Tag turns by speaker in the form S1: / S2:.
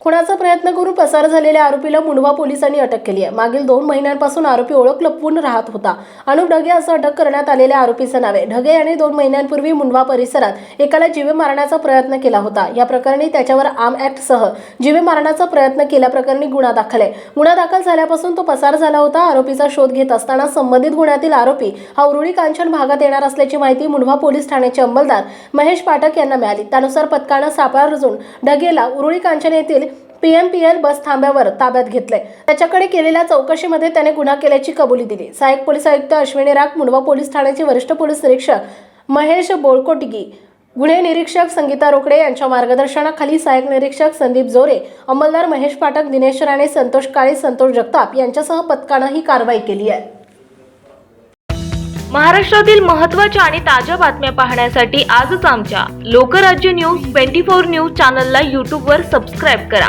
S1: खुणाचा प्रयत्न करून पसार झालेल्या आरोपीला मुंडवा पोलिसांनी अटक केली आहे. मागील दोन महिन्यांपासून आरोपी ओळख लपवून राहत होता. अनुप ढगे असं अटक करण्यात आलेल्या आरोपीचं नाव आहे. ढगे याने दोन महिन्यांपूर्वी मुंडवा परिसरात एकाला जीवे मारण्याचा प्रयत्न केला होता. या प्रकरणी त्याच्यावर आर्म ऍक्ट सह जीवे मारण्याचा प्रयत्न केल्याप्रकरणी गुन्हा दाखल आहे. गुन्हा दाखल झाल्यापासून तो पसार झाला होता. आरोपीचा शोध घेत असताना संबंधित गुन्ह्यातील आरोपी हा उरुळी कांचन भागात येणार असल्याची माहिती मुंडवा पोलीस ठाण्याचे अंमलदार महेश पाठक यांना मिळाली. त्यानुसार पथकानं सापळा रचून ढगेला उरुळी कांचन येथील P M P L bus थांब्यावर ताब्यात घेतलंय. त्याच्याकडे केलेल्या चौकशीमध्ये त्याने गुन्हा केल्याची कबुली दिली. सहाय्यक पोलीस आयुक्त अश्विनी राग मुंडवा पोलीस ठाण्याचे वरिष्ठ पोलीस निरीक्षक महेश बोळकोटगी गुन्हे निरीक्षक संगीता रोकडे यांच्या मार्गदर्शनाखाली सहाय्यक निरीक्षक संदीप जोरे अंमलदार महेश पाठक दिनेश राणे संतोष काळे संतोष जगताप यांच्यासह पथकानं ही कारवाई केली आहे.
S2: महाराष्ट्रातील महत्त्वाच्या आणि ताज्या बातम्या पाहण्यासाठी आजच आमच्या Lokrajya news twenty four news चॅनलला यूट्यूबवर सबस्क्राईब करा.